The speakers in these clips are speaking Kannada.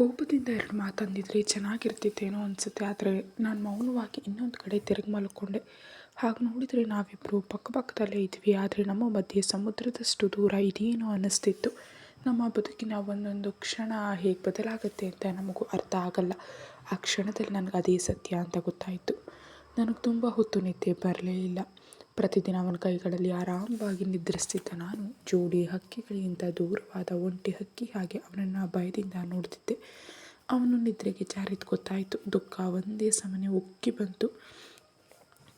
ಕೋಪದಿಂದ ಎರಡು ಮಾತಂದಿದ್ರೆ ಚೆನ್ನಾಗಿರ್ತಿತ್ತೇನೋ ಅನಿಸುತ್ತೆ, ಆದರೆ ನಾನು ಮೌನವಾಗಿ ಇನ್ನೊಂದು ಕಡೆ ತಿರುಗಿ ಮಲ್ಕೊಂಡೆ. ಹಾಗೆ ನೋಡಿದರೆ ನಾವಿಬ್ಬರು ಪಕ್ಕಪಕ್ಕದಲ್ಲೇ ಇದ್ವಿ, ಆದರೆ ನಮ್ಮ ಮಧ್ಯೆ ಸಮುದ್ರದಷ್ಟು ದೂರ ಇದೇನೋ ಅನ್ನಿಸ್ತಿತ್ತು ನಮ್ಮ ಬದುಕಿನ ಒಂದೊಂದು ಕ್ಷಣ ಹೇಗೆ ಬದಲಾಗುತ್ತೆ ಅಂತ ನಮಗೂ ಅರ್ಥ ಆಗಲ್ಲ. ಆ ಕ್ಷಣದಲ್ಲಿ ನನಗೆ ಅದೇ ಸತ್ಯ ಅಂತ ಗೊತ್ತಾಯಿತು. ನನಗೆ ತುಂಬ ಹೊತ್ತು ನಿದ್ದೆ ಬರಲೇ ಇಲ್ಲ. ಪ್ರತಿದಿನ ಅವನ ಕೈಗಳಲ್ಲಿ ಆರಾಮವಾಗಿ ನಿದ್ರಿಸ್ತಿದ್ದ ನಾನು, ಜೋಡಿ ಹಕ್ಕಿಗಳಿಗಿಂತ ದೂರವಾದ ಒಂಟಿ ಹಕ್ಕಿ ಹಾಗೆ ಅವನನ್ನು ಭಯದಿಂದ ನೋಡ್ತಿದ್ದೆ. ಅವನು ನಿದ್ರೆಗೆ ಜಾರಿದ್ದು ಗೊತ್ತಾಯಿತು. ದುಃಖ ಒಂದೇ ಸಮನೆ ಉಕ್ಕಿ ಬಂತು.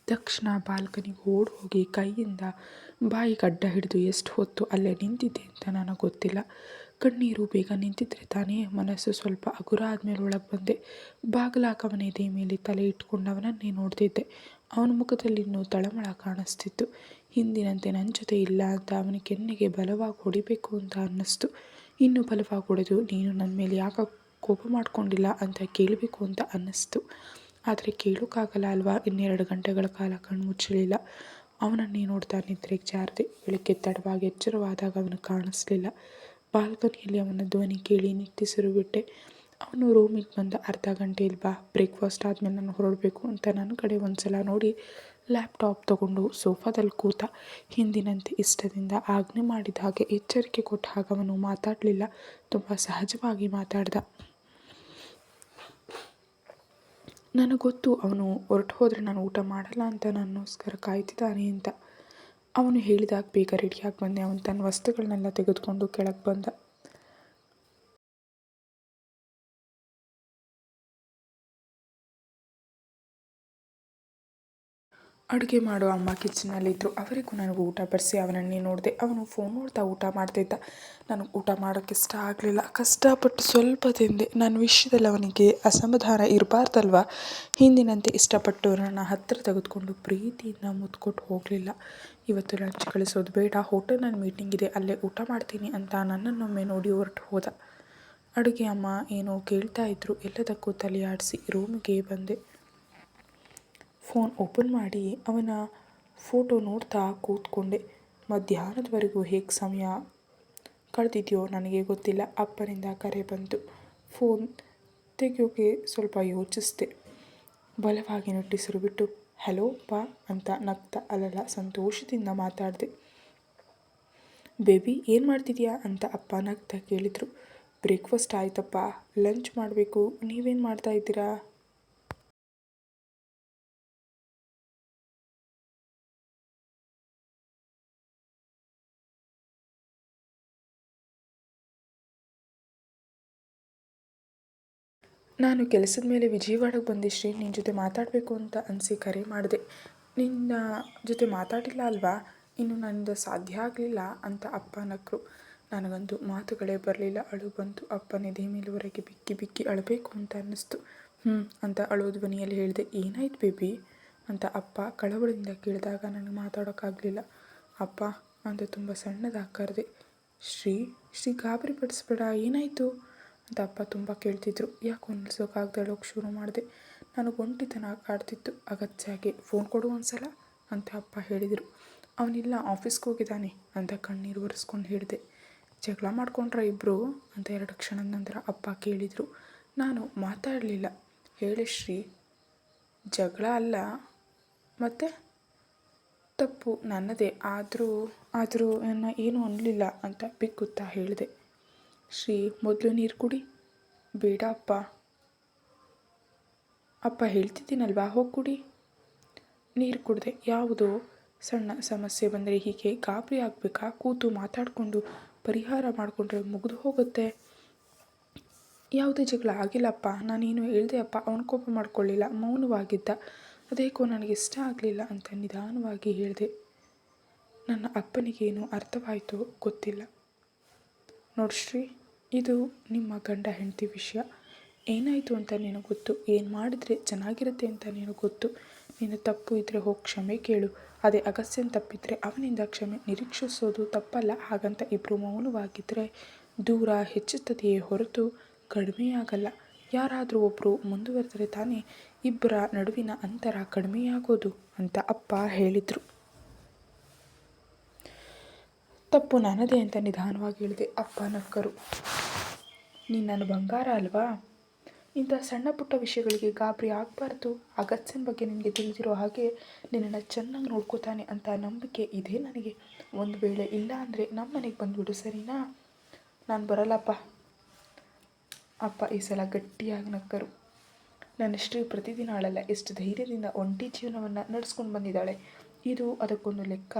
ತಕ್ಷಣ ಬಾಲ್ಕನಿಗೆ ಓಡಿ ಹೋಗಿ ಕೈಯಿಂದ ಬಾಯಿಗೆ ಅಡ್ಡ ಹಿಡಿದು ಎಷ್ಟು ಹೊತ್ತು ಅಲ್ಲೇ ನಿಂತಿದ್ದೆ ಅಂತ ನನಗೆ ಗೊತ್ತಿಲ್ಲ. ಕಣ್ಣೀರು ಬೇಗ ನಿಂತಿದ್ರೆ ತಾನೇ ಮನಸ್ಸು ಸ್ವಲ್ಪ ಹಗುರ ಆದಮೇಲೆ ಒಳಗೆ ಬಂದೆ. ಬಾಗಿಲಾಕವನ ಎದೆ ಮೇಲೆ ತಲೆ ಇಟ್ಕೊಂಡವನನ್ನೇ ನೋಡ್ತಿದ್ದೆ. ಅವನ ಮುಖದಲ್ಲಿ ಇನ್ನೂ ತಳಮಳ ಕಾಣಿಸ್ತಿತ್ತು. ಹಿಂದಿನಂತೆ ನನ್ನ ಜೊತೆ ಇಲ್ಲ ಅಂತ ಅವನ ಕೆನ್ನೆಗೆ ಬಲವಾಗಿ ಹೊಡಿಬೇಕು ಅಂತ ಅನ್ನಿಸ್ತು. ಇನ್ನೂ ಬಲವಾಗಿ ಹೊಡೆದು, ನೀನು ನನ್ನ ಮೇಲೆ ಯಾಕೆ ಕೋಪ ಮಾಡಿಕೊಂಡಿಲ್ಲ ಅಂತ ಕೇಳಬೇಕು ಅಂತ ಅನ್ನಿಸ್ತು. ಆದರೆ ಕೇಳೋಕ್ಕಾಗಲ್ಲ ಅಲ್ವಾ? ಇನ್ನೆರಡು ಗಂಟೆಗಳ ಕಾಲ ಕಣ್ಣು ಮುಚ್ಚಲಿಲ್ಲ ಅವನನ್ನೇ ನೋಡ್ತಾ ನಿದ್ರೆ ಜಾರದೆ. ಬೆಳಗ್ಗೆ ತಡವಾಗಿ ಎಚ್ಚರವಾದಾಗ ಅವನು ಕಾಣಿಸ್ಲಿಲ್ಲ. ಬಾಲ್ಕನಿಯಲ್ಲಿ ಅವನ ಧ್ವನಿ ಕೇಳಿ ನಿಟ್ಟಿಸಿರು ಬಿಟ್ಟೆ. ಅವನು ರೂಮಿಗೆ ಬಂದ ಅರ್ಧ ಗಂಟೆ ಇಲ್ವಾ ಬ್ರೇಕ್ಫಾಸ್ಟ್ ಆದಮೇಲೆ ನಾನು ಹೊರಡಬೇಕು ಅಂತ ನನ್ನ ಕಡೆ ಒಂದು ಸಲ ನೋಡಿ ಲ್ಯಾಪ್ಟಾಪ್ ತಗೊಂಡು ಸೋಫಾದಲ್ಲಿ ಕೂತ ಹಿಂದಿನಂತೆ ಇಷ್ಟದಿಂದ ಆಜ್ಞೆ ಮಾಡಿದ ಹಾಗೆ ಎಚ್ಚರಿಕೆ ಕೊಟ್ಟ ಹಾಗೆ ಅವನು ಮಾತಾಡಲಿಲ್ಲ, ತುಂಬ ಸಹಜವಾಗಿ ಮಾತಾಡ್ದ. ಗೊತ್ತು ಅವನು ಹೊರಟು ಹೋದರೆ ನಾನು ಊಟ ಮಾಡಲ್ಲ ಅಂತ ನನ್ನೋಸ್ಕರ ಕಾಯ್ತಿದ್ದಾನೆ ಅಂತ. ಅವನು ಹೇಳಿದಾಗ ಬೇಗ ರೆಡಿಯಾಗಿ ಬಂದೆ. ಅವನು ತನ್ನ ವಸ್ತುಗಳನ್ನೆಲ್ಲ ತೆಗೆದುಕೊಂಡು ಕೆಳಗೆ ಬಂದ. ಅಡುಗೆ ಮಾಡೋ ಅಮ್ಮ ಕಿಚನಲ್ಲಿದ್ದರು ಅವರಿಗೂ ನನಗೆ ಊಟ ಬಡಿಸಿ ಅವನನ್ನೇ ನೋಡಿದೆ. ಅವನು ಫೋನ್ ನೋಡ್ತಾ ಊಟ ಮಾಡ್ತಿದ್ದ. ನನಗೆ ಊಟ ಮಾಡೋಕ್ಕೆ ಇಷ್ಟ ಆಗಲಿಲ್ಲ. ಕಷ್ಟಪಟ್ಟು ಸ್ವಲ್ಪ ತಿಂದೆ. ನನ್ನ ವಿಷಯದಲ್ಲಿ ಅವನಿಗೆ ಅಸಮಾಧಾನ ಇರಬಾರ್ದಲ್ವ? ಹಿಂದಿನಂತೆ ಇಷ್ಟಪಟ್ಟು ನನ್ನ ಹತ್ತಿರ ತೆಗೆದುಕೊಂಡು ಪ್ರೀತಿಯಿಂದ ಮುದ್ಕೊಟ್ಟು ಹೋಗಲಿಲ್ಲ. ಇವತ್ತು ಲಂಚ್ ಕಳಿಸೋದು ಬೇಡ. ಹೋಟೆಲ್ನಲ್ಲಿ ಮೀಟಿಂಗ್ ಇದೆ. ಅಲ್ಲೇ ಊಟ ಮಾಡ್ತೀನಿ ಅಂತ ನನ್ನನ್ನೊಮ್ಮೆ ನೋಡಿ ಹೊರಟು ಹೋದ. ಅಡುಗೆ ಅಮ್ಮ ಏನೋ ಕೇಳ್ತಾ ಇದ್ದರು ಎಲ್ಲದಕ್ಕೂ ತಲೆಯಾಡಿಸಿ ರೂಮಿಗೆ ಬಂದೆ. ಫೋನ್ ಓಪನ್ ಮಾಡಿ ಅವನ ಫೋಟೋ ನೋಡ್ತಾ ಕೂತ್ಕೊಂಡೆ. ಮಧ್ಯಾಹ್ನದವರೆಗೂ ಹೇಗೆ ಸಮಯ ಕಳೆದಿದೆಯೋ ನನಗೆ ಗೊತ್ತಿಲ್ಲ. ಅಪ್ಪನಿಂದ ಕರೆ ಬಂತು. ಫೋನ್ ತೆಗೆಯೋಕೆ ಸ್ವಲ್ಪ ಯೋಚಿಸಿದೆ. ಬಲವಾಗಿ ನುಟ್ಟಿಸಿರು ಬಿಟ್ಟು ಹಲೋ ಪಾ ಅಂತ ನಗ್ತಾ ಅಲ್ಲಲ್ಲ, ಸಂತೋಷದಿಂದ ಮಾತಾಡಿದೆ. ಬೇಬಿ, ಏನು ಮಾಡ್ತಿದ್ಯಾ? ಅಂತ ಅಪ್ಪ ನಗ್ತಾ ಕೇಳಿದರು. ಬ್ರೇಕ್ಫಾಸ್ಟ್ ಆಯ್ತಪ್ಪ. ಲಂಚ್ ಮಾಡಬೇಕು. ನೀವೇನು ಮಾಡ್ತಾ ಇದ್ದೀರಾ? ನಾನು ಕೆಲಸದ ಮೇಲೆ ವಿಜಯವಾಡಕ್ಕೆ ಬಂದೆ ಶ್ರೀ ನಿನ್ನ ಜೊತೆ ಮಾತಾಡಬೇಕು ಅಂತ ಅನಿಸಿ ಕರೆ ಮಾಡಿದೆ. ನಿನ್ನ ಜೊತೆ ಮಾತಾಡಿಲ್ಲ ಅಲ್ವಾ? ಇನ್ನು ನನ್ನಿಂದ ಸಾಧ್ಯ ಆಗಲಿಲ್ಲ ಅಂತ ಅಪ್ಪ ನಕ್ಕರು ನನಗಂತೂ ಮಾತುಗಳೇ ಬರಲಿಲ್ಲ. ಅಳು ಬಂತು. ಅಪ್ಪನ ಎದೆ ಮೇಲುವರೆಗೆ ಬಿಕ್ಕಿ ಬಿಕ್ಕಿ ಅಳಬೇಕು ಅಂತ ಅನ್ನಿಸ್ತು. ಹ್ಞೂ ಅಂತ ಅಳೋ ಧ್ವನಿಯಲ್ಲಿ ಹೇಳಿದೆ. ಏನಾಯ್ತು ಬೇಬಿ? ಅಂತ ಅಪ್ಪ ಕಳವಳದಿಂದ ಕೇಳಿದಾಗ ನನಗೆ ಮಾತಾಡೋಕ್ಕಾಗಲಿಲ್ಲ. ಅಪ್ಪ ಅಂತ ತುಂಬ ಸಣ್ಣದಾಗಿ ಕರೆದೆ. ಶ್ರೀ ಶ್ರೀ ಗಾಬರಿ ಪಡಿಸ್ಬೇಡ. ಏನಾಯಿತು? ಅಂತ ಅಪ್ಪ ತುಂಬ ಕೇಳ್ತಿದ್ರು. ಯಾಕೆ ನಿಲ್ಸೋಕ್ಕಾಗದೆ ಹೇಳೋಕೆ ಶುರು ಮಾಡಿದೆ. ನನಗೆ ಒಂಟಿತನ ಕಾಡ್ತಿತ್ತು. ಅಗತ್ಯಾಗಿ ಫೋನ್ ಕೊಡು ಒಂದ್ಸಲ ಅಂತ ಅಪ್ಪ ಹೇಳಿದರು. ಅವನಿಲ್ಲ ಆಫೀಸ್ಗೆ ಹೋಗಿದ್ದಾನೆ ಅಂತ ಕಣ್ಣೀರು ಒರೆಸ್ಕೊಂಡು ಹೇಳಿದೆ. ಜಗಳ ಮಾಡ್ಕೊಂಡ್ರ ಇಬ್ಬರು ಅಂತ ಎರಡು ಕ್ಷಣದ ನಂತರ ಅಪ್ಪ ಕೇಳಿದರು. ನಾನು ಮಾತಾಡಲಿಲ್ಲ. ಹೇಳಿ ಶ್ರೀ, ಜಗಳ ಅಲ್ಲ, ಮತ್ತು? ತಪ್ಪು ನನ್ನದೇ, ಆದರೂ ಆದರೂ ನನ್ನ ಏನೂ ಅನ್ನಲಿಲ್ಲ ಅಂತ ಬಿಕ್ಕುತ್ತಾ ಹೇಳಿದೆ. ಶ್ರೀ, ಮೊದಲು ನೀರು ಕುಡಿ. ಬೇಡ ಅಪ್ಪ ಅಪ್ಪ ಹೇಳ್ತಿದ್ದೀನಲ್ವಾ, ಹೋಗಿ ಕುಡಿ. ನೀರು ಕುಡಿದೆ, ಯಾವುದೋ ಸಣ್ಣ ಸಮಸ್ಯೆ ಬಂದರೆ ಹೀಗೆ ಗಾಬರಿ ಆಗಬೇಕಾ? ಕೂತು ಮಾತಾಡಿಕೊಂಡು ಪರಿಹಾರ ಮಾಡಿಕೊಂಡ್ರೆ ಮುಗಿದು ಹೋಗುತ್ತೆ. ಯಾವುದೇ ಜಗಳ ಆಗಿಲ್ಲಪ್ಪ. ನಾನೇನು ಹೇಳಿದೆ ಅಪ್ಪ, ಅವನು ಕೋಪ ಮಾಡ್ಕೊಳ್ಳಿಲ್ಲ, ಮೌನವಾಗಿದ್ದ. ಅದೇಕೋ ನನಗೆ ಇಷ್ಟ ಆಗಲಿಲ್ಲ ಅಂತ ನಿಧಾನವಾಗಿ ಹೇಳಿದೆ. ನನ್ನ ಅಪ್ಪನಿಗೇನು ಅರ್ಥವಾಯಿತು ಗೊತ್ತಿಲ್ಲ. ನೋಡ್ಶ್ರೀ ಇದು ನಿಮ್ಮ ಗಂಡ ಹೆಂಡತಿ ವಿಷಯ. ಏನಾಯಿತು ಅಂತ ನಿನಗೆ ಗೊತ್ತು? ಏನು ಮಾಡಿದರೆ ಚೆನ್ನಾಗಿರುತ್ತೆ ಅಂತ ನಿನಗೆ ಗೊತ್ತು? ನಿನ್ನ ತಪ್ಪು ಇದ್ದರೆ ಹೋಗಿ ಕ್ಷಮೆ ಕೇಳು. ಅದೇ ಅಗಸ್ತ್ಯನ ತಪ್ಪಿದ್ರೆ ಅವನಿಂದ ಕ್ಷಮೆ ನಿರೀಕ್ಷಿಸೋದು ತಪ್ಪಲ್ಲ. ಹಾಗಂತ ಇಬ್ಬರು ಮೌನವಾಗಿದ್ದರೆ ದೂರ ಹೆಚ್ಚುತ್ತದೆಯೇ ಹೊರತು ಕಡಿಮೆಯಾಗಲ್ಲ ಯಾರಾದರೂ ಒಬ್ಬರು ಮುಂದುವರೆದರೆ ತಾನೇ ಇಬ್ಬರ ನಡುವಿನ ಅಂತರ ಕಡಿಮೆಯಾಗೋದು ಅಂತ ಅಪ್ಪ ಹೇಳಿದರು. ತಪ್ಪು ನನ್ನದೇ ಅಂತ ನಿಧಾನವಾಗಿ ಹೇಳಿದೆ. ಅಪ್ಪ ನಕ್ಕರು. ನೀನು ಬಂಗಾರ ಅಲ್ವಾ? ಇಂಥ ಸಣ್ಣ ಪುಟ್ಟ ವಿಷಯಗಳಿಗೆ ಗಾಬರಿ ಆಗಬಾರ್ದು. ಅಗತ್ಯನ ಬಗ್ಗೆ ನಿನಗೆ ತಿಳಿದಿರೋ ಹಾಗೆ ನಿನ್ನನ್ನು ಚೆನ್ನಾಗಿ ನೋಡ್ಕೋತಾನೆ ಅಂತ ನಂಬಿಕೆ ಇದೆ ನನಗೆ. ಒಂದು ವೇಳೆ ಇಲ್ಲ ಅಂದರೆ ನಮ್ಮ ಮನೆಗೆ ಬಂದುಬಿಡು, ಸರಿನಾ? ನಾನು ಬರಲ್ಲಪ್ಪ. ಅಪ್ಪ ಈ ಸಲ ಗಟ್ಟಿಯಾಗಿ ನಕ್ಕರು. ನನ್ನ ಶ್ರೀ ಪ್ರತಿದಿನ ಆಳಲ್ಲ ಎಷ್ಟು ಧೈರ್ಯದಿಂದ ಒಂಟಿ ಜೀವನವನ್ನು ನಡೆಸ್ಕೊಂಡು ಬಂದಿದ್ದಾಳೆ. ಇದು ಅದಕ್ಕೊಂದು ಲೆಕ್ಕ.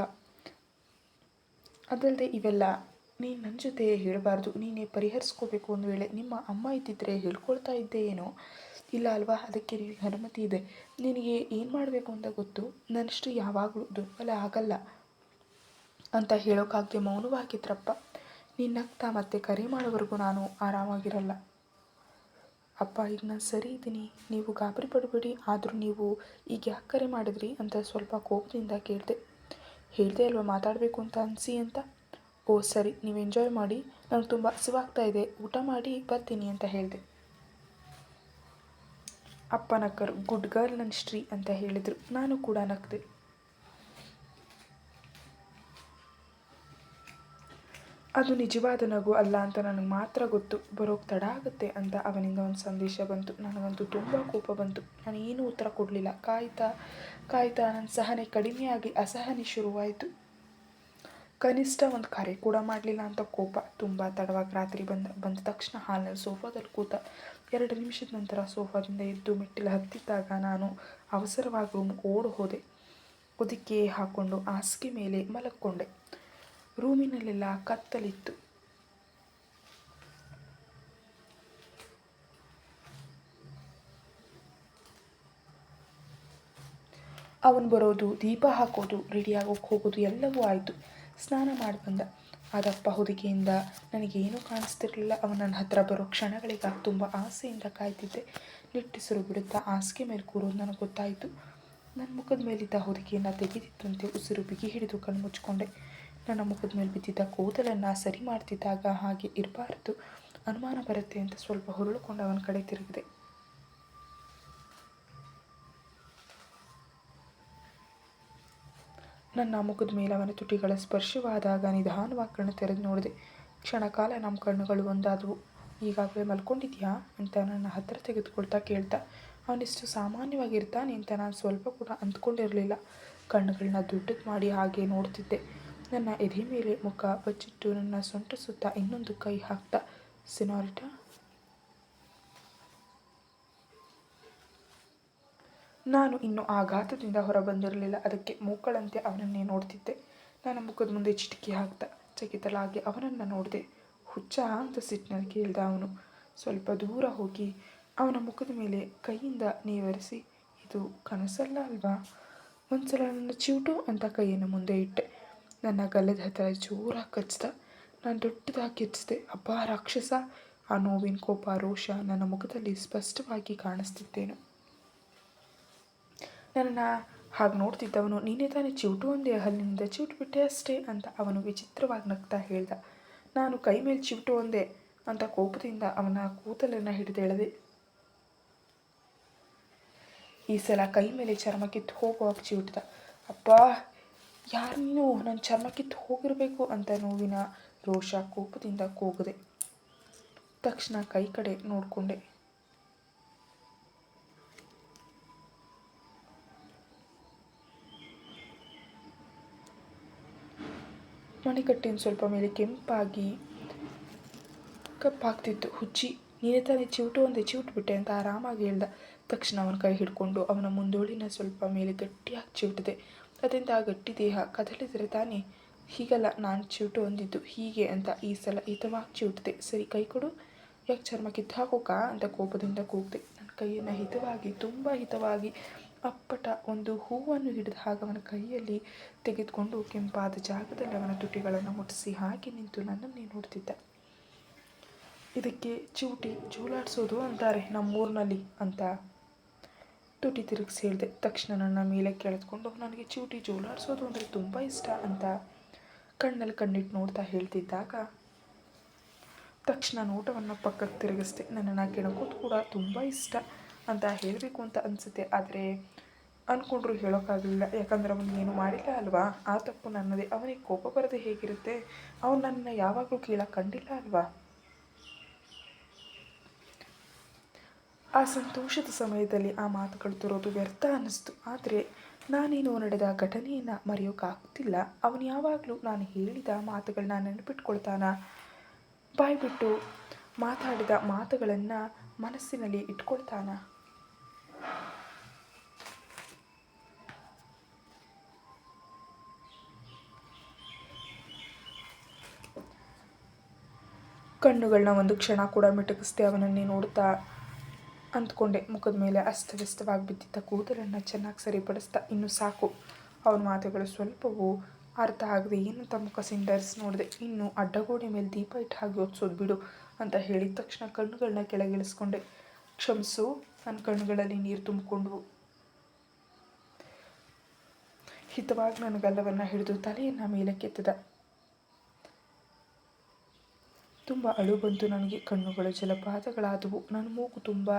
ಅದಲ್ಲದೆ ಇವೆಲ್ಲ ನೀನು ನನ್ನ ಜೊತೆ ಹೇಳಬಾರ್ದು, ನೀನೇ ಪರಿಹರಿಸ್ಕೋಬೇಕು ಒಂದು ವೇಳೆ ನಿಮ್ಮ ಅಮ್ಮ ಇದ್ದಿದ್ದರೆ ಹೇಳ್ಕೊಳ್ತಾ ಇದ್ದೆ ಏನೋ? ಇಲ್ಲ ಅಲ್ವಾ? ಅದಕ್ಕೆ ನಿನಗೆ ಅನುಮತಿ ಇದೆ. ನಿನಗೆ ಏನು ಮಾಡಬೇಕು ಅಂತ ಗೊತ್ತು? ನನ್ನಷ್ಟು ಯಾವಾಗಲೂ ದುರ್ಬಲ ಆಗಲ್ಲ ಅಂತ ಹೇಳೋಕ್ಕಾಗದೆ ಮೌನವಾಗಿದ್ರಪ್ಪ ನೀನು ನಗ್ತಾ ಮತ್ತೆ ಕರೆ ಮಾಡೋವರೆಗೂ ನಾನು ಆರಾಮಾಗಿರಲ್ಲ. ಅಪ್ಪ, ಈಗ ನಾನು ಸರಿ ಇದ್ದೀನಿ. ನೀವು ಗಾಬರಿ ಪಡಬೇಡಿ. ಆದರೂ ನೀವು ಈಗ ಯಾಕೆ ಕರೆ ಮಾಡಿದ್ರಿ ಅಂತ ಸ್ವಲ್ಪ ಕೋಪದಿಂದ ಕೇಳಿದೆ. ಹೇಳಿದೆ ಅಲ್ವಾ ಮಾತಾಡಬೇಕು ಅಂತ ಅನಿಸಿ ಅಂತ? ಓ, ಸರಿ, ನೀವು ಎಂಜಾಯ್ ಮಾಡಿ. ನನಗೆ ತುಂಬ ಹಸಿವಾಗ್ತಾ ಇದೆ. ಊಟ ಮಾಡಿ ಬರ್ತೀನಿ ಅಂತ ಹೇಳಿದೆ. ಅಪ್ಪ ನಕ್ಕರು, ಗುಡ್ ಗರ್ಲ್ ನನ್ನ ಶ್ರೀ ಅಂತ ಹೇಳಿದರು. ನಾನು ಕೂಡ ನಕ್ದೆ ಅದು ನಿಜವಾದ ನಗು ಅಲ್ಲ ಅಂತ ನನಗೆ ಮಾತ್ರ ಗೊತ್ತು. ಬರೋಕ್ಕೆ ತಡ ಆಗುತ್ತೆ ಅಂತ ಅವನಿಂದ ಒಂದು ಸಂದೇಶ ಬಂತು. ನನಗಂತೂ ತುಂಬ ಕೋಪ ಬಂತು. ನಾನು ಏನೂ ಉತ್ತರ ಕೊಡಲಿಲ್ಲ. ಕಾಯ್ತಾ ಕಾಯ್ತಾ ನನ್ನ ಸಹನೆ ಕಡಿಮೆಯಾಗಿ ಅಸಹನೆ ಶುರುವಾಯಿತು. ಕನಿಷ್ಠ ಒಂದು ಕರೆ ಕೂಡ ಮಾಡಲಿಲ್ಲ ಅಂತ ಕೋಪ. ತುಂಬ ತಡವಾಗಿ ರಾತ್ರಿ ಬಂದ ಬಂದ ತಕ್ಷಣ ಹಾಲಿನಲ್ಲಿ ಸೋಫಾದಲ್ಲಿ ಕೂತ ಎರಡು ನಿಮಿಷದ ನಂತರ ಸೋಫಾದಿಂದ ಎದ್ದು ಮೆಟ್ಟಿಲು ಹತ್ತಿದ್ದಾಗ ನಾನು ಅವಸರವಾಗಿ ರೂಮ್ ಓಡ್ ಹೋದೆ. ಹೊದಿಕೆ ಹಾಕ್ಕೊಂಡು ಹಾಸಿಗೆ ಮೇಲೆ ಮಲಕ್ಕೊಂಡೆ ರೂಮಿನಲ್ಲೆಲ್ಲ ಕತ್ತಲಿತ್ತು. ಅವನು ಬರೋದು, ದೀಪ ಹಾಕೋದು, ರೆಡಿಯಾಗೋಕೆ ಹೋಗೋದು ಎಲ್ಲವೂ ಆಯಿತು. ಸ್ನಾನ ಮಾಡಿ ಬಂದ. ಅದಪ್ಪ ಹೊದಿಕೆಯಿಂದ ನನಗೇನೂ ಕಾಣಿಸ್ತಿರಲಿಲ್ಲ. ಅವನು ನನ್ನ ಹತ್ರ ಬರೋ ಕ್ಷಣಗಳಿಗಾಗಿ ತುಂಬ ಆಸೆಯಿಂದ ಕಾಯ್ತಿದ್ದೆ. ನಿಟ್ಟಿಸಿರು ಬಿಡುತ್ತಾ ಹಾಸಿಗೆ ಮೇಲೆ ಕೂರೋದು ನನಗೆ ಗೊತ್ತಾಯಿತು. ನನ್ನ ಮುಖದ ಮೇಲಿದ್ದ ಹೊದಿಕೆಯನ್ನು ತೆಗೆದಿತ್ತಂತೆ ಉಸಿರು ಬಿಗಿ ಹಿಡಿದು ಕಣ್ಣು ಮುಚ್ಚಿಕೊಂಡೆ. ನನ್ನ ಮುಖದ ಮೇಲೆ ಬಿದ್ದಿದ್ದ ಕೂದಲನ್ನು ಸರಿ ಮಾಡ್ತಿದ್ದಾಗ ಹಾಗೆ ಇರಬಾರ್ದು. ಅನುಮಾನ ಬರುತ್ತೆ ಅಂತ ಸ್ವಲ್ಪ ಹುರುಳುಕೊಂಡು ಅವನ ಕಡೆ ತಿರುಗಿದೆ. ನನ್ನ ಮುಖದ ಮೇಲೆ ಅವನ ತುಟಿಗಳ ಸ್ಪರ್ಶವಾದಾಗ ನಿಧಾನವಾಗಿ ಕಣ್ಣು ತೆರೆದು ನೋಡಿದೆ. ಕ್ಷಣಕಾಲ ನಮ್ಮ ಕಣ್ಣುಗಳು ಒಂದಾದವು. ಈಗಾಗಲೇ ಮಲ್ಕೊಂಡಿದ್ಯಾ? ಅಂತ ನನ್ನ ಹತ್ತಿರ ತೆಗೆದುಕೊಳ್ತಾ ಕೇಳ್ತಾ, ಅವನಿಷ್ಟು ಸಾಮಾನ್ಯವಾಗಿರ್ತಾನೆ ಅಂತ ನಾನು ಸ್ವಲ್ಪ ಕೂಡ ಅಂದ್ಕೊಂಡಿರಲಿಲ್ಲ. ಕಣ್ಣುಗಳನ್ನ ದುಡ್ಡದು ಮಾಡಿ ಹಾಗೆ ನೋಡ್ತಿದ್ದೆ. ನನ್ನ ಎದೆ ಮೇಲೆ ಮುಖ ಬಚ್ಚಿಟ್ಟು ನನ್ನ ಸೊಂಟ ಸುತ್ತ ಇನ್ನೊಂದು ಕೈ ಹಾಕ್ತಾ, ಸಿನಾರಿಟಾ? ನಾನು ಇನ್ನೂ ಆಘಾತದಿಂದ ಹೊರಬಂದಿರಲಿಲ್ಲ. ಅದಕ್ಕೆ ಮೂಕಳಂತೆ ಅವನನ್ನೇ ನೋಡ್ತಿದ್ದೆ. ನನ್ನ ಮುಖದ ಮುಂದೆ ಚಿಟಿಕೆ ಹಾಕ್ತ ಚಕಿತಲಾಗಿ ಅವನನ್ನು ನೋಡಿದೆ. ಹುಚ್ಚ ಅಂತ ಸಿಟ್ಟಿನಲ್ಲಿ ಕೇಳ್ದ ಅವನು. ಸ್ವಲ್ಪ ದೂರ ಹೋಗಿ ಅವನ ಮುಖದ ಮೇಲೆ ಕೈಯಿಂದ ನೀವರಿಸಿ, ಇದು ಕನಸಲ್ಲ ಅಲ್ವಾ? ಒಂದ್ಸಲ ನನ್ನ ಚಿವುಟು ಅಂತ ಕೈಯನ್ನು ಮುಂದೆ ಇಟ್ಟೆ. ನನ್ನ ಗಲ್ಲದ ಹತ್ತಿರ ಜೋರಾಗಿ ಕಚ್ಚಿದ. ನಾನು ದೊಡ್ಡದಾಗಿ ಕಿಚ್ಚಿದೆ ಅಬ್ಬಾ ರಾಕ್ಷಸ. ಆ ನೋವಿನ ಕೋಪ ರೋಷ ನನ್ನ ಮುಖದಲ್ಲಿ ಸ್ಪಷ್ಟವಾಗಿ ಕಾಣಿಸ್ತಿದ್ದೇನು ನನ್ನನ್ನು ಹಾಗೆ ನೋಡ್ತಿದ್ದವನು ನೀನೇ ತಾನೇ ಚಿವುಟು ಒಂದೆ ಹಲ್ಲಿನಿಂದ ಚಿವುಟು ಬಿಟ್ಟೆ ಅಷ್ಟೇ ಅಂತ ಅವನು ವಿಚಿತ್ರವಾಗಿ ನಗ್ತಾ ಹೇಳ್ದ. ನಾನು ಕೈ ಮೇಲೆ ಚಿವುಟು ಒಂದೆ ಅಂತ ಕೋಪದಿಂದ ಅವನ ಕೂದಲನ್ನು ಹಿಡಿದೇಳದೆ ಈ ಸಲ ಕೈ ಮೇಲೆ ಚರ್ಮ ಕಿತ್ತು ಹೋಗುವಾಗ ಚಿವುಟ್ದ. ಅಪ್ಪ ಯಾರು ನೀನು? ನನ್ನ ಚರ್ಮ ಕಿತ್ತು ಹೋಗಿರಬೇಕು ಅಂತ ನೋವಿನ ರೋಷ ಕೋಪದಿಂದ ಕೂಗದೆ. ತಕ್ಷಣ ಕೈ ಕಡೆ ನೋಡಿಕೊಂಡೆ. ಮಣಿಕಟ್ಟಿನ ಸ್ವಲ್ಪ ಮೇಲೆ ಕೆಂಪಾಗಿ ಕಪ್ಪಾಗ್ತಿತ್ತು. ಹುಚ್ಚಿ, ನೀನೇ ತಾನೇ ಚಿವುಟು ಒಂದೇ ಚಿವುಟು ಬಿಟ್ಟೆ ಅಂತ ಆರಾಮಾಗಿ ಹೇಳ್ದ. ತಕ್ಷಣ ಅವನ ಕೈ ಹಿಡ್ಕೊಂಡು ಅವನ ಮುಂದೋಳಿನ ಸ್ವಲ್ಪ ಮೇಲೆ ಗಟ್ಟಿಯಾಗಿ ಚಿವುಟಿದೆ. ಅದರಿಂದ ಆ ಗಟ್ಟಿ ದೇಹ ಕದಲಿದರೆ ತಾನೇ? ಹೀಗಲ್ಲ, ನಾನು ಚಿವುಟು ಹೊಂದಿದ್ದು ಹೀಗೆ ಅಂತ ಈ ಸಲ ಹಿತವಾಗಿ ಚಿವುಟಿದೆ. ಸರಿ, ಕೈ ಕೊಡು. ಯಾಕೆ ಚರ್ಮ ಕಿತ್ತು ಹಾಕೋಕಾ ಅಂತ ಕೋಪದಿಂದ ಕೂಗಿದೆ. ನನ್ನ ಕೈಯನ್ನು ಹಿತವಾಗಿ, ತುಂಬ ಹಿತವಾಗಿ ಅಪ್ಪಟ ಒಂದು ಹೂವನ್ನು ಹಿಡಿದ ಹಾಗೆ ಅವನ ಕೈಯಲ್ಲಿ ತೆಗೆದುಕೊಂಡು ಕೆಂಪಾದ ಜಾಗದಲ್ಲಿ ಅವನ ತುಟಿಗಳನ್ನು ಮುಟ್ಟಿಸಿ ಹಾಗೆ ನಿಂತು ನನ್ನನ್ನೇ ನೋಡ್ತಿದ್ದ. ಇದಕ್ಕೆ ಚೂಟಿ ಜೂಲಾಡಿಸೋದು ಅಂತಾರೆ ನಮ್ಮೂರಿನಲ್ಲಿ ಅಂತ ತುಟಿ ತಿರುಗಿಸಿ ಹೇಳಿದೆ. ತಕ್ಷಣ ನನ್ನ ಮೇಲೆ ಕೆಳೆದುಕೊಂಡು ನನಗೆ ಚೂಟಿ ಜೋಲಾಡಿಸೋದು ಅಂದರೆ ತುಂಬ ಇಷ್ಟ ಅಂತ ಕಣ್ಣಲ್ಲಿ ಕಣ್ಣಿಟ್ಟು ನೋಡ್ತಾ ಹೇಳ್ತಿದ್ದಾಗ ತಕ್ಷಣ ನೋಟವನ್ನು ಪಕ್ಕಕ್ಕೆ ತಿರುಗಿಸ್ದೆ. ನನ್ನನ್ನು ಕೆಣಕೋದು ಕೂಡ ತುಂಬ ಇಷ್ಟ ಅಂತ ಹೇಳಬೇಕು ಅಂತ ಅನಿಸುತ್ತೆ. ಆದರೆ ಅಂದ್ಕೊಂಡ್ರು ಹೇಳೋಕ್ಕಾಗಲಿಲ್ಲ. ಯಾಕಂದ್ರೆ ಅವನು ಏನು ಮಾಡಿಲ್ಲ ಅಲ್ವಾ? ಆ ತಪ್ಪು ನನ್ನದೇ. ಅವನಿಗೆ ಕೋಪ ಬರದೆ ಹೇಗಿರುತ್ತೆ? ಅವನು ನನ್ನ ಯಾವಾಗಲೂ ಕೀಳಕ್ಕೆ ಕಂಡಿಲ್ಲ ಅಲ್ವಾ? ಆ ಸಂತೋಷದ ಸಮಯದಲ್ಲಿ ಆ ಮಾತುಗಳು ತರೋದು ವ್ಯರ್ಥ ಅನ್ನಿಸ್ತು. ಆದರೆ ನಾನೇನು ನಡೆದ ಘಟನೆಯನ್ನು ಮರೆಯೋಕ್ಕಾಗ್ತಿಲ್ಲ ಅವನು ಯಾವಾಗಲೂ ನಾನು ಹೇಳಿದ ಮಾತುಗಳನ್ನ ನೆನಪಿಟ್ಕೊಳ್ತಾನ? ಬಾಯ್ಬಿಟ್ಟು ಮಾತಾಡಿದ ಮಾತುಗಳನ್ನು ಮನಸ್ಸಿನಲ್ಲಿ ಇಟ್ಕೊಳ್ತಾನ? ಕಣ್ಣುಗಳನ್ನ ಒಂದು ಕ್ಷಣ ಕೂಡ ಮಿಟುಕಿಸ್ದೆ ಅವನನ್ನೇ ನೋಡ್ತಾ ಅಂದ್ಕೊಂಡೆ ಮುಖದ ಮೇಲೆ ಅಸ್ತವ್ಯಸ್ತವಾಗಿ ಬಿದ್ದಿದ್ದ ಕೂದಲನ್ನು ಚೆನ್ನಾಗಿ ಸರಿಪಡಿಸ್ತಾ, ಇನ್ನು ಸಾಕು. ಅವನ ಮಾತುಗಳು ಸ್ವಲ್ಪವೂ ಅರ್ಥ ಆಗದೆ, ಏನಂತ ಮುಖ ಸಿಂಡರ್ಸ್ ನೋಡಿದೆ, ಇನ್ನು ಅಡ್ಡಗೋಡೆ ಮೇಲೆ ದೀಪ ಇಟ್ಟು ಹಾಗೆ ಓದಿಸೋದು ಬಿಡು ಅಂತ ಹೇಳಿದ ತಕ್ಷಣ ಕಣ್ಣುಗಳನ್ನ ಕೆಳಗಿಳಿಸ್ಕೊಂಡೆ. ಕ್ಷಮಿಸು. ನನ್ನ ಕಣ್ಣುಗಳಲ್ಲಿ ನೀರು ತುಂಬಿಕೊಂಡ್ವು. ಹಿತವಾಗಿ ನನ್ನ ಹಿಡಿದು ತಲೆಯನ್ನು ಮೇಲಕ್ಕೆತ್ತದ. ತುಂಬ ಅಳು ಬಂತು ನನಗೆ ಕಣ್ಣುಗಳು ಜಲಪಾತಗಳಾದವು. ನನ್ನ ಮೂಗು ತುಂಬ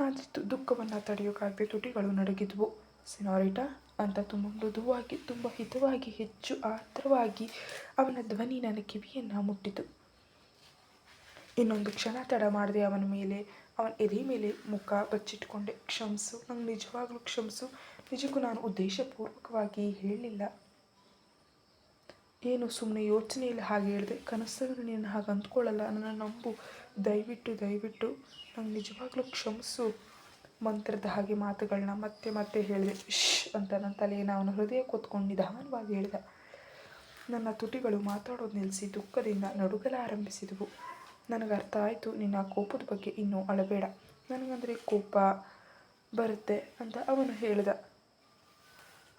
ಆದಿತ್ತು. ದುಃಖವನ್ನು ತಡೆಯೋಕ್ಕಾಗದೆ ತುಟಿಗಳು ನಡುಗಿದ್ವು. ಸಿನಾರಿಟಾ, ಅಂತ ತುಂಬ ಮೃದುವಾಗಿ ತುಂಬ ಹಿತವಾಗಿ, ಹೆಚ್ಚು ಆತ್ರವಾಗಿ ಅವನ ಧ್ವನಿ ನನ್ನ ಕಿವಿಯನ್ನು ಮುಟ್ಟಿತು. ಇನ್ನೊಂದು ಕ್ಷಣ ತಡ ಮಾಡಿದೆ ಅವನ ಮೇಲೆ, ಅವನ ಎದೆ ಮೇಲೆ ಮುಖ ಬಚ್ಚಿಟ್ಕೊಂಡೆ ಕ್ಷಮಿಸು, ನಂಗೆ ನಿಜವಾಗ್ಲೂ ಕ್ಷಮಿಸು. ನಿಜಕ್ಕೂ ನಾನು ಉದ್ದೇಶಪೂರ್ವಕವಾಗಿ ಹೇಳಲಿಲ್ಲ ಏನು ಸುಮ್ಮನೆ ಯೋಚನೆಯಲ್ಲಿ ಹಾಗೆ ಹೇಳಿದೆ ಕನಸಲ್ಲಿ ನೀನು ಹಾಗೆ ಅಂದ್ಕೊಳ್ಳಲ್ಲ ನನ್ನ ನಂಬು. ದಯವಿಟ್ಟು ದಯವಿಟ್ಟು, ನಂಗೆ ನಿಜವಾಗ್ಲೂ ಕ್ಷಮಿಸು. ಮಂತ್ರದ ಹಾಗೆ ಮಾತುಗಳನ್ನ ಮತ್ತೆ ಮತ್ತೆ ಹೇಳಿದೆ ಶ್ ಅಂತ ನನ್ನ ತಲೆಯನ್ನು ಅವನ ಹೃದಯ ಕೂತ್ಕೊಂಡು ನಿಧಾನವಾಗಿ ಹೇಳಿದ. ನನ್ನ ತುಟಿಗಳು ಮಾತಾಡೋದು ನಿಲ್ಲಿಸಿ ದುಃಖದಿಂದ ನಡುಗಲ ಆರಂಭಿಸಿದವು. ನನಗೆ ಅರ್ಥ ಆಯಿತು, ನಿನ್ನ ಕೋಪದ ಬಗ್ಗೆ ಇನ್ನೂ ಅಳಬೇಡ. ನನಗಂದರೆ ಕೋಪ ಬರುತ್ತೆ ಅಂತ ಅವನು ಹೇಳಿದ.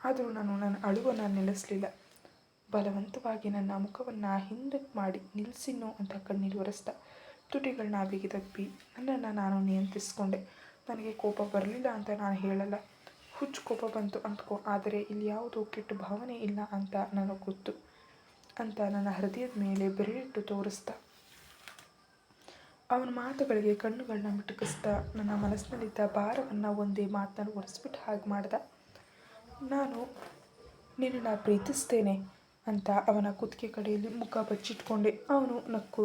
ಆದರೂ ನಾನು ನನ್ನ ಅಳುವನ್ನು ನಿಲ್ಲಿಸಲಿಲ್ಲ ಬಲವಂತವಾಗಿ ನನ್ನ ಮುಖವನ್ನು ಹಿಂದಕ್ಕೆ ಮಾಡಿ ನಿಲ್ಲಿಸಿನ್ನು ಅಂತ ಕಣ್ಣೀರು ಒರೆಸ್ದ. ತುಟಿಗಳನ್ನ ಬಿಗಿದಪ್ಪಿ ನನ್ನನ್ನು ನಾನು ನಿಯಂತ್ರಿಸ್ಕೊಂಡೆ. ನನಗೆ ಕೋಪ ಬರಲಿಲ್ಲ ಅಂತ ನಾನು ಹೇಳಲ್ಲ. ಹುಚ್ಚು ಕೋಪ ಬಂತು ಅಂದ್ಕೋ ಆದರೆ ಇಲ್ಲಿ ಯಾವುದೋ ಕೆಟ್ಟ ಭಾವನೆ ಇಲ್ಲ ಅಂತ ನನಗೆ ಗೊತ್ತು ಅಂತ ನನ್ನ ಹೃದಯದ ಮೇಲೆ ಬೆರಳಿಟ್ಟು ತೋರಿಸ್ದ. ಅವನ ಮಾತುಗಳಿಗೆ ಕಣ್ಣುಗಳನ್ನ ಮಿಟುಕಿಸ್ತಾ ನನ್ನ ಮನಸ್ಸಿನಲ್ಲಿದ್ದ ಭಾರವನ್ನು ಒಂದೇ ಮಾತನ್ನು ಒರೆಸ್ಬಿಟ್ಟು ಹಾಗೆ ಮಾಡ್ದ. ನಾನು ನಿನ್ನನ್ನು ಪ್ರೀತಿಸ್ತೇನೆ. ಅಂತ ಅವನ ಕುತ್ತಿಗೆ ಕಡೆಯಲ್ಲಿ ಮುಖ ಬಚ್ಚಿಟ್ಕೊಂಡೆ. ಅವನು ನಕ್ಕು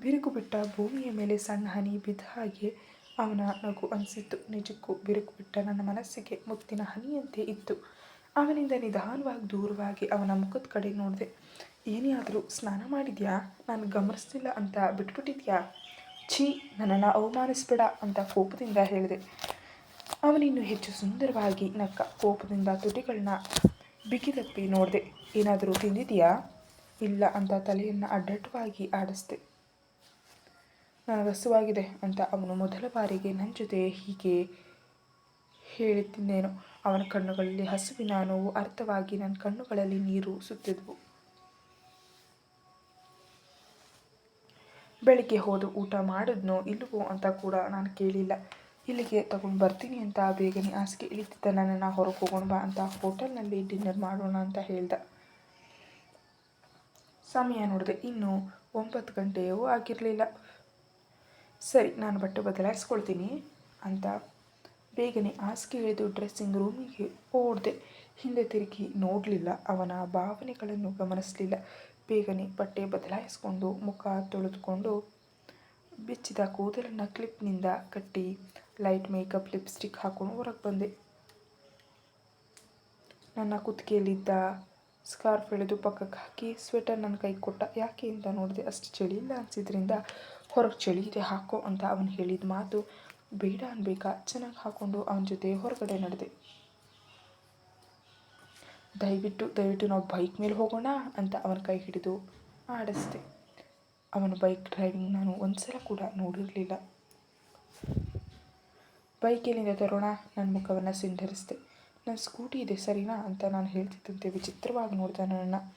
ಬಿರುಕು ಬಿಟ್ಟ ಭೂಮಿಯ ಮೇಲೆ ಸಣ್ಣ ಹನಿ ಬಿದ್ದ ಹಾಗೆ ಅವನ ನಗು ಅನಿಸಿತ್ತು. ನಿಜಕ್ಕೂ ಬಿರುಕು ಬಿಟ್ಟ ನನ್ನ ಮನಸ್ಸಿಗೆ ಮುತ್ತಿನ ಹನಿಯಂತೆ ಇತ್ತು. ಅವನಿಂದ ನಿಧಾನವಾಗಿ ದೂರವಾಗಿ ಅವನ ಮುಖದ ಕಡೆ ನೋಡಿದೆ. ಏನೇ ಆದರೂ ಸ್ನಾನ ಮಾಡಿದ್ಯಾ? ನಾನು ಗಮನಿಸ್ತಿಲ್ಲ ಅಂತ ಬಿಟ್ಬಿಟ್ಟಿದ್ಯಾ? ಛೀ, ನನ್ನನ್ನು ಅವಮಾನಿಸ್ಬೇಡ ಅಂತ ಕೋಪದಿಂದ ಹೇಳಿದೆ. ಅವನಿನ್ನು ಹೆಚ್ಚು ಸುಂದರವಾಗಿ ನಕ್ಕ ಕೋಪದಿಂದ ತುಟಿಗಳನ್ನ ಬಿಗಿದಪ್ಪಿ ನೋಡಿದೆ, ಏನಾದರೂ ತಿಂದಿದೆಯಾ? ಇಲ್ಲ ಅಂತ ತಲೆಯನ್ನು ಅಡ್ಡಡ್ಡವಾಗಿ ಆಡಿಸ್ದೆ. ನನಗೆ ಹಸುವಾಗಿದೆ ಅಂತ ಅವನು ಮೊದಲ ಬಾರಿಗೆ ನನ್ನ ಜೊತೆ ಹೀಗೆ ಹೇಳುತ್ತಿದ್ದೇನು ಅವನ ಕಣ್ಣುಗಳಲ್ಲಿ ಹಸುವಿನ ನೋವು ಅರ್ಥವಾಗಿ ನನ್ನ ಕಣ್ಣುಗಳಲ್ಲಿ ನೀರು ಸುತ್ತಿದ್ವು. ಬೆಳಿಗ್ಗೆ ಹೋದು ಊಟ ಮಾಡಿದ್ನೋ ಇಲ್ಲವೋ ಅಂತ ಕೂಡ ನಾನು ಕೇಳಿಲ್ಲ. ಇಲ್ಲಿಗೆ ತಗೊಂಡು ಬರ್ತೀನಿ ಅಂತ ಬೇಗನೆ ಹಾಸಿಗೆ ಇಳಿತಿದ್ದ ನನ್ನನ್ನು ಹೊರಗೆ ಹೋಗೋಣ ಬಾ ಅಂತ ಹೋಟೆಲ್ನಲ್ಲಿ ಡಿನ್ನರ್ ಮಾಡೋಣ ಅಂತ ಹೇಳ್ದ. ಸಮಯ ನೋಡಿದೆ ಇನ್ನೂ ಒಂಬತ್ತು ಗಂಟೆಯೂ ಆಗಿರಲಿಲ್ಲ. ಸರಿ, ನಾನು ಬಟ್ಟೆ ಬದಲಾಯಿಸ್ಕೊಳ್ತೀನಿ ಅಂತ ಬೇಗನೆ ಹಾಸಿಗೆ ಇಳಿದು ಡ್ರೆಸ್ಸಿಂಗ್ ರೂಮಿಗೆ ಓಡಿದೆ. ಹಿಂದೆ ತಿರುಗಿ ನೋಡಲಿಲ್ಲ, ಅವನ ಭಾವನೆಗಳನ್ನು ಗಮನಿಸಲಿಲ್ಲ. ಬೇಗನೆ ಬಟ್ಟೆ ಬದಲಾಯಿಸ್ಕೊಂಡು ಮುಖ ತೊಳೆದುಕೊಂಡು ಬಿಚ್ಚಿದ ಕೂದಲನ್ನು ಕ್ಲಿಪ್ನಿಂದ ಕಟ್ಟಿ ಲೈಟ್ ಮೇಕಪ್, ಲಿಪ್ಸ್ಟಿಕ್ ಹಾಕೊಂಡು ಹೊರಗೆ ಬಂದೆ. ನನ್ನ ಕುತ್ತಿಗೆಯಲ್ಲಿದ್ದ ಸ್ಕಾರ್ಫ್ ಎಳೆದು ಪಕ್ಕಕ್ಕೆ ಹಾಕಿ ಸ್ವೆಟರ್ ನನ್ನ ಕೈ ಕೊಟ್ಟ. ಯಾಕೆ ಅಂತ ನೋಡಿದೆ. ಅಷ್ಟು ಚಳಿ ಇಲ್ಲ ಅನಿಸಿದ್ರಿಂದ ಹೊರಗೆ ಚಳಿ ಇದೆ, ಹಾಕೋ ಅಂತ ಅವನು ಹೇಳಿದ ಮಾತು ಬೇಡ ಅನ್ಬೇಕಾ? ಚೆನ್ನಾಗಿ ಹಾಕ್ಕೊಂಡು ಅವನ ಜೊತೆ ಹೊರಗಡೆ ನಡೆದೆ. ದಯವಿಟ್ಟು ದಯವಿಟ್ಟು ನಾವು ಬೈಕ್ ಮೇಲೆ ಹೋಗೋಣ ಅಂತ ಅವನ ಕೈ ಹಿಡಿದು ಆಡಿಸ್ದೆ. ಅವನ ಬೈಕ್ ಡ್ರೈವಿಂಗ್ ನಾನು ಒಂದು ಸಲ ಕೂಡ ನೋಡಿರಲಿಲ್ಲ. ಬೈಕ್ ಎಲ್ಲಿಂದ ತರೋಣ ನನ್ನ ಮುಖವನ್ನು ಸಿಂಧರಿಸಿದೆ. ನನ್ನ ಸ್ಕೂಟಿ ಇದೆ, ಸರಿನಾ? ಅಂತ ನಾನು ಹೇಳ್ತಿದ್ದಂತೆ ವಿಚಿತ್ರವಾಗಿ ನೋಡಿದ ನನ್ನನ್ನು.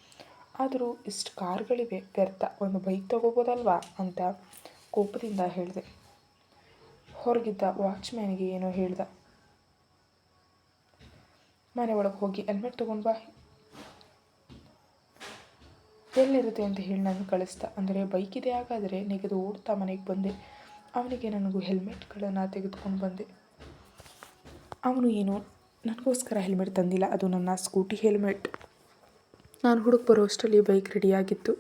ಆದರೂ ಇಷ್ಟು ಕಾರ್ಗಳಿವೆ, ವ್ಯರ್ಥ. ಒಂದು ಬೈಕ್ ತಗೋಬೋದಲ್ವಾ? ಅಂತ ಕೋಪದಿಂದ ಹೇಳಿದೆ. ಹೊರಗಿದ್ದ ವಾಚ್ಮ್ಯಾನಿಗೆ ಏನೋ ಹೇಳ್ದ. ಮನೆ ಒಳಗೆ ಹೋಗಿ ಹೆಲ್ಮೆಟ್ ತೊಗೊಂಡು ಬಾ. ಎಲ್ಲಿರುತ್ತೆ ಅಂತ ಹೇಳಿ ನಾನು ಕಳಿಸ್ದ. ಅಂದರೆ ಬೈಕ್ ಇದೆ ಹಾಗಾದರೆ ನೆಗೆದು ಓಡ್ತಾ ಮನೆಗೆ ಬಂದೆ. ಅವನಿಗೆ ನನಗೂ ಹೆಲ್ಮೆಟ್ಗಳನ್ನು ತೆಗೆದುಕೊಂಡು ಬಂದೆ. ಅವನು ಏನು ನನಗೋಸ್ಕರ ಹೆಲ್ಮೆಟ್ ತಂದಿಲ್ಲ, ಅದು ನನ್ನ ಸ್ಕೂಟಿ ಹೆಲ್ಮೆಟ್. ನಾನು ಹುಡುಕ್ ಬರೋ ಅಷ್ಟರಲ್ಲಿ ಬೈಕ್ ರೆಡಿಯಾಗಿತ್ತು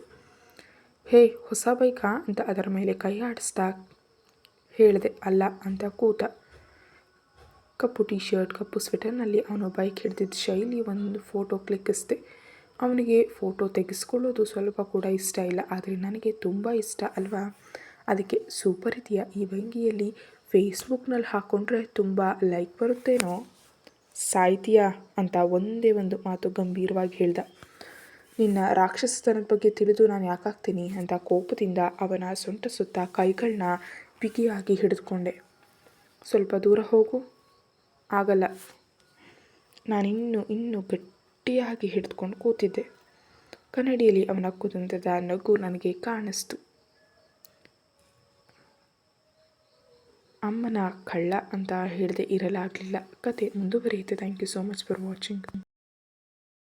ಹೇ, ಹೊಸ ಬೈಕಾ ಅಂತ ಅದರ ಮೇಲೆ ಕೈ ಆಡಿಸ್ತಾ ಹೇಳಿದೆ, ಅಲ್ಲ ಅಂತ ಕೂತ. ಕಪ್ಪು ಟಿ ಶರ್ಟ್ ಕಪ್ಪು ಸ್ವೆಟರ್ನಲ್ಲಿ ಅವನು ಬೈಕ್ ಹಿಡಿದಿದ್ದ ಶೈಲಿ ಒಂದು ಫೋಟೋ ಕ್ಲಿಕ್ಕಿಸಿದೆ. ಅವನಿಗೆ ಫೋಟೋ ತೆಗೆಸ್ಕೊಳ್ಳೋದು ಸ್ವಲ್ಪ ಕೂಡ ಇಷ್ಟ ಇಲ್ಲ, ಆದರೆ ನನಗೆ ತುಂಬ ಇಷ್ಟ ಅಲ್ವಾ? ಅದಕ್ಕೆ ಸೂಪರ್ ಇದೆಯಾ ಈ ಭಂಗಿಯಲ್ಲಿ ಫೇಸ್ಬುಕ್ನಲ್ಲಿ ಹಾಕ್ಕೊಂಡ್ರೆ ತುಂಬ ಲೈಕ್ ಬರುತ್ತೇನೋ? ಸಾಯ್ತೀಯಾ ಅಂತ ಒಂದೇ ಒಂದು ಮಾತು ಗಂಭೀರವಾಗಿ ಹೇಳ್ದ. ನಿನ್ನ ರಾಕ್ಷಸತನದ ಬಗ್ಗೆ ತಿಳಿದು ನಾನು ಯಾಕಾಗ್ತೀನಿ ಅಂತ ಕೋಪದಿಂದ ಅವನ ಸೊಂಟ ಸುತ್ತ ಕೈಗಳನ್ನ ಬಿಗಿಯಾಗಿ ಹಿಡಿದುಕೊಂಡೆ. ಸ್ವಲ್ಪ ದೂರ ಹೋಗು. ಆಗಲ್ಲ. ನಾನಿನ್ನು ಇನ್ನೂ ಗಟ್ಟಿಯಾಗಿ ಹಿಡಿದುಕೊಂಡು ಕೂತಿದ್ದೆ. ಕನ್ನಡಿಯಲ್ಲಿ ಅವನ ಕುದಂತದ ನಗು ನನಗೆ ಕಾಣಿಸ್ತು. ಅಮ್ಮನ ಕಳ್ಳ ಅಂತ ಹೇಳದೆ ಇರಲಾಗಲಿಲ್ಲ. ಕತೆ ಮುಂದುವರಿಯುತ್ತೆ. Thank you so much for watching